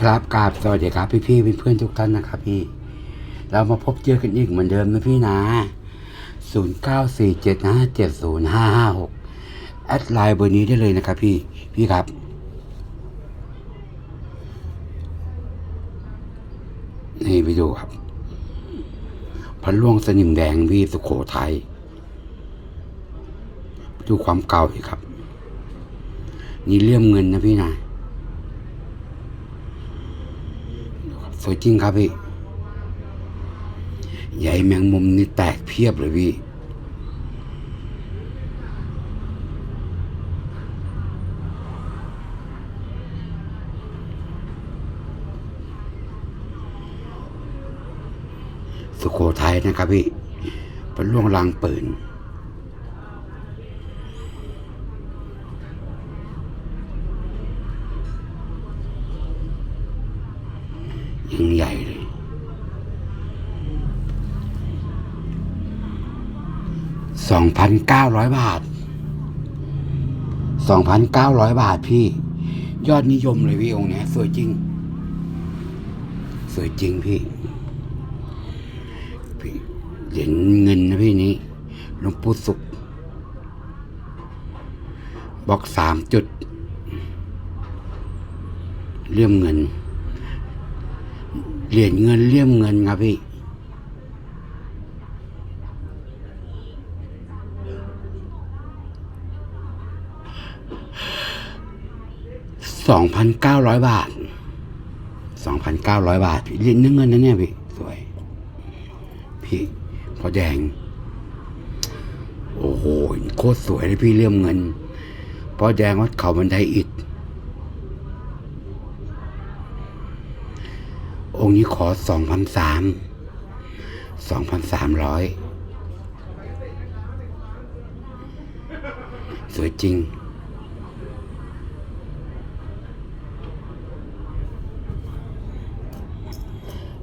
ครับกราบสวัสดีครับพี่พี่เพื่อนทุกท่านนะครับพี่ เรามาพบเจอกันอีกเหมือนเดิมนะพี่นะ 0 9 4 7 5 7 0 5 5 6 แอดไลน์เบอร์นี้ได้เลยนะครับพี่ พี่ครับ นี่ไปดูครับพระล่วงสนิมแดงพี่สุโขทัยดูความเก่าอีกครับ นี่เลี่ยมเงินนะพี่นะ สวยจริงครับพี่ ใหญ่แมงมุมนี่แตกเพียบเลยพี่ สุโขทัยนะครับพี่ เป็นล่วงลางปืน ยังใหญ่เลยสองพันเก้าร้อยบาทสองพันเก้าร้อยบาทพี่ ยอดนิยมเลยพี่องค์เนี้ย สวยจริง สวยจริงพี่พี่เหรียญเงินนะพี่นี้หลวงปู่สุขบอกสามจุด เลี่ยมเงิน เหรียญเงินเลี่ยมเงินครับพี่ สองพันเก้าร้อยบาท สองพันเก้าร้อยบาทพี่เหรียญเนื้อเงินนะเนี่ยพี่ สวย พี่ พอแดง โอ้โห โคตรสวยเลยพี่เลี่ยมเงิน พอแดงวัดเขาบันไดอิฐ องค์นี้ขอสองพันสามสองพันสามร้อยสวยจริง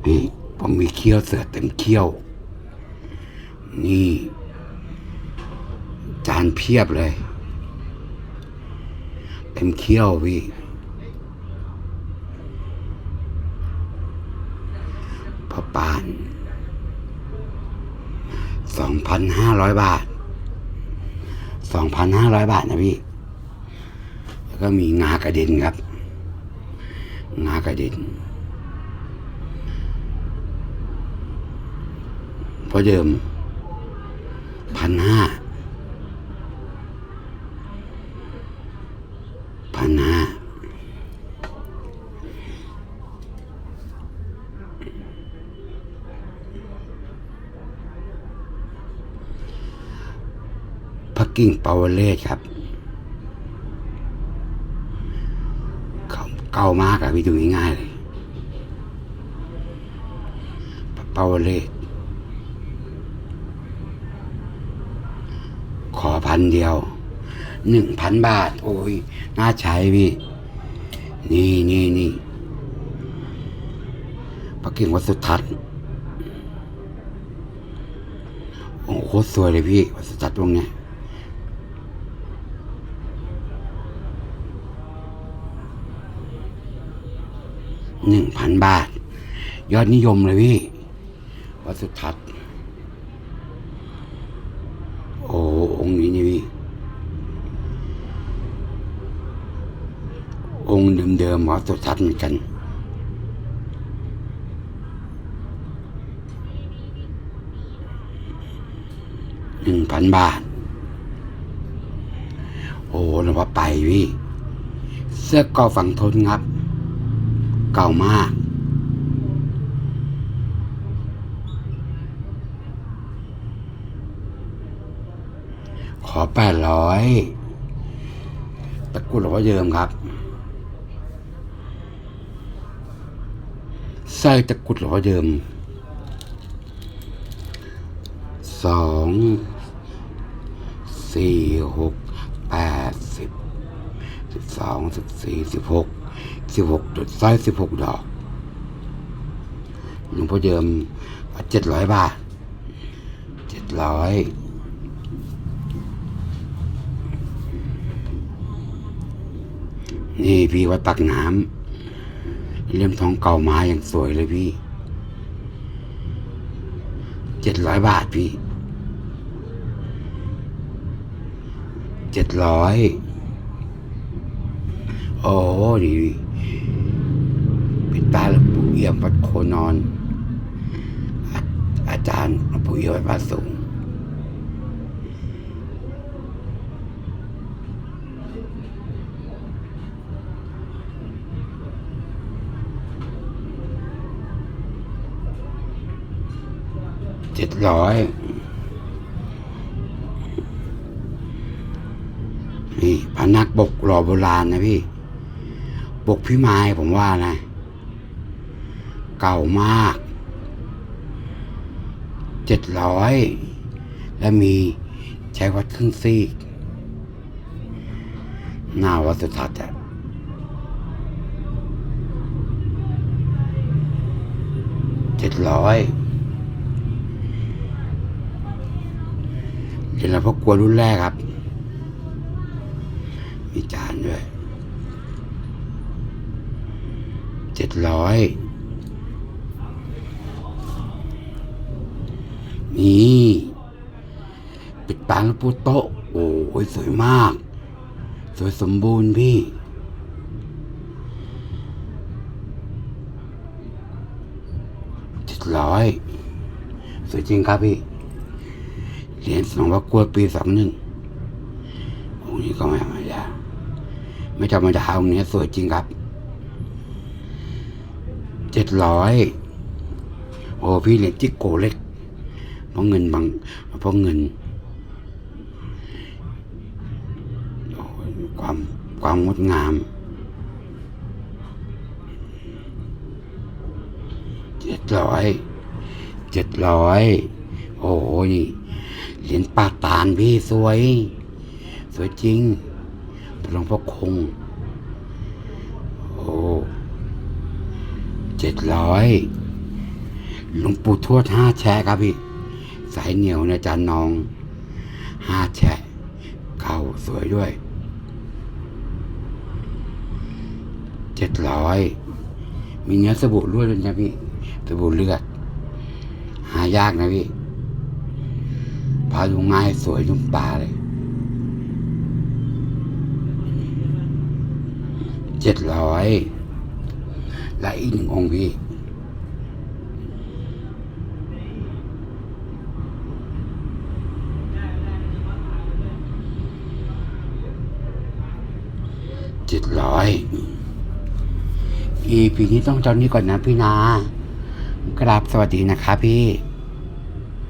นี่ผมมีเขี้ยวเสือเต็มเขี้ยว นี่ จานเพียบเลย เต็มเขี้ยวพี่ พ่อปานสองพันห้าร้อยบาทสองพันห้าร้อยบาทนะพี่ แล้วก็มีงากระเด็นครับ งากระเด็นเพราะเดิมพันห้าพันห้าพั กิ้งปาวเลสครับเขาเก่ามากอะพี่ดูง่ายๆเลยปาวเลสขอพันเดียวหนึ่งพันบาท โอ้ย น่าใช้พี่ นี่นี่นี่ปักกิ่งวัดสุทัศน์โอ้โหโคตรสวยเลยพี่วัดสุทัศน์ตรงเนี้ย หนึ่งพันบาท ยอดนิยมเลยพี่ วัดสุทัศน์โอ้องค์นี้นี่พี่ องค์เดิมๆหมอสุทัศน์เหมือนกันหนึ่งพันบาท โอ้หลวงพ่อไปพี่ เสื้อกอฝั่งทนครับ เก่ามาก ขอแปดร้อยตะกุดหลวงพ่อเยิมครับสร้ตะกุดหลวงพ่อเยิมสองสี่หกแปดสิบสิบสองสิบสี่สิบหก สิบหกจุดสร้อยสิบหกดอกหลวงพ่อเยิมเจ็ดร้อยบาทเจ็ดร้อยนี่พี่วัดปากน้ำเลี่ยมทองเก่ามาอย่างสวยเลยพี่เจ็ดร้อยบาทพี่เจ็ดร้อยโอ้ดี ปิดตาหลวงปู่เอี่ยมวัดโคนอน อาอาจารย์หลวงปู่เอี่ยมวัดพระสูงเจ็ดร้อยนี่พนักบกหล่อโบราณนะพี่ บกพี่ไม้ผมว่านะ เก่ามากเจ็ดร้อยและมีใช้วัดครึ่งซีก หน้าวัดสุทัศน์อะเจ็ดร้อยเห็นแล้วพวกกลัวรุ่นแรกครับ มีจานด้วยเจ็ดร้อย นี่ปิดปาแล้วปูโต๊ะโอ้ยสวยมาก สวยสมบูรณ์พี่ เจ็ดร้อย สวยจริงครับพี่ เหรียญสองว่ากลัวปีสองหนึ่งองค์นี้ก็ไม่ธรรมดาไม่ธรรมดาองค์นี้สวยจริงครับ เจ็ดร้อย โอ้พี่เหรียญจิกโกเล็ก เพราะเงินบางเพราะเงินความความงดงามเจ็ดร้อยเจ็ดร้อยโอ้ยเหรียญปากตาลพี่สวย สวยจริงหลวงพ่อคง โอ้เจ็ดร้อยหลวงปู่ทวดห้าแชะครับพี่ สายเหนียวเนจานนองห้าแชะเก่าสวยด้วยเจ็ดร้อยมีเนื้อสบู่ด้วยด้วยนะพี่สบู่เลือด หายากนะพี่พาดูง่ายสวยจุ่มปลาเลยเจ็ดร้อยและอีกหนึ่งองค์พี่ เจ็ดร้อยอีพีนี้ต้องเจ้านี้ก่อนนะพี่นากราบสวัสดีนะครับพี่